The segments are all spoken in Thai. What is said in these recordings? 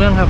เมืองครับ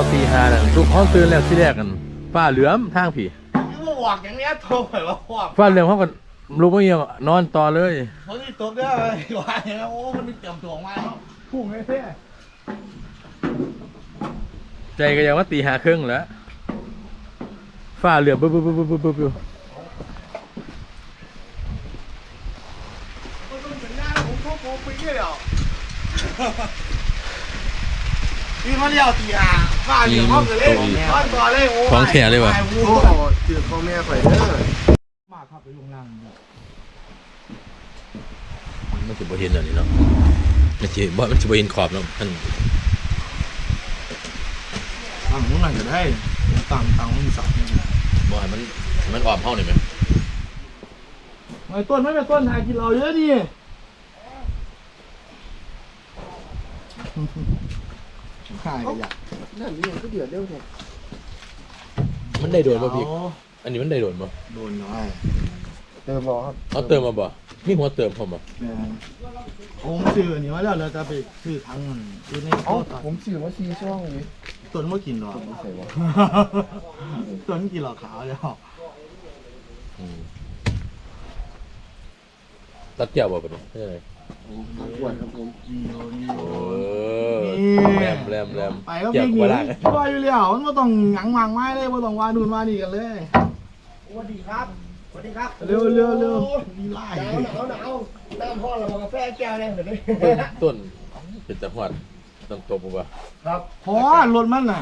แล้วตีห้าน่ะทุกห้องตื่นแล้วที่แรกกันฟ้าเหลือมทางผีก็บอกอย่างเนี้ยโทรไปว่าพวกฟ้าเหลือมเขาก็ลุกไม่เงียบนอนต่อเลยเขาที่ตบได้ไหมว่าอย่างเงี้ยโอ้มันมีเตรียมตัวมาเนาะพุ่งไอ้เท่ใจก็ยังว่าตีห้าครึ่งแล้วฟ้าเหลือมบึ๊บบึ๊บบึ๊บบึ๊บบึ๊บ พี่มาเลี้ยวตีอะข้าเหลียวห้องเลยห้องตัวเลยโอ้ของแข็เลยวะโอ้จืดพ่อแม่ข่อยเด้อมาครับไปลงนั่งมันจะบ่เห็นอันนี้เนาะมันจะบ่มันจะบ่เห็นขอบเนาะมันตั้งลงนั่งก็ได้ตั้งตั้งมันสับบ่ให้มันมันออมเฮาหน่อยไหมไอ้ต้นไม่เป็นต้นทายกินเราเยอะดิขายกันอยากมันได้โดนบ่พี่ อันนี้มันได้โดนบ่โดนน้อยเติมบอครับเอาเติมมาบ่มีหัวเติมผมบ่ผมซื้ออันนี้มาแล้วเราจะไปซื้อทั้งอยู่ในโต๊ะผมสื่อว่าซีช่องนี้ต้นเมื่อกินหรอใส่ว่าต้นกินหรอขาวแล้วอืมตัดแก้วบ่ปะเนี่ย ใช่ไหมขวดครับผมกินโยนี่เออนี่แรมแรมแรมไปก็เกี่ยพี่วหนีกับว่าล่างว่าอยู่แล้วมันไม่ต้องหยังวางไม้เลยไม่ต้องว่านู่นว่านี่กันเลยสวัสดีครับ สวัสดีครับเร็วเร็วเร็วมีไล่หนาวหนาวหนาวน้ำพ่อเราบอกกาแฟแก้วเนี่ยเดี๋ยวนี้ต้นเป็นตะหวดต้องตบบ่ครับพอรถมันน่ะ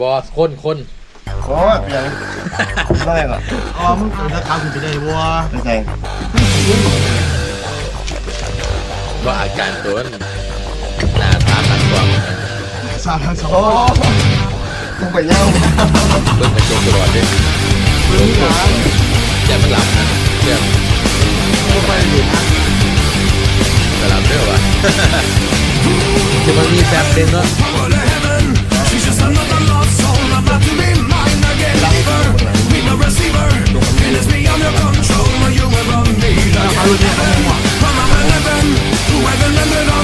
บอสคนคนขอเปลี่ยนได้ก่อนอ๋อมึงเออถ้าเขาถึงจะได้วัวไม่ใช่ ว่าอาการตัวนหน้าตาตัดกว่าสามทั้งสองต้องไปเย่าเบิ่งกระจกตลอดเลยอย่ามันหลับนะเรื่องไปอยู่นะจะหลับเด้อวะคือมันมีแป๊บเดียวเนาะเขารู้เนี่ยเขาไม่หมด Who Whoever remembered all.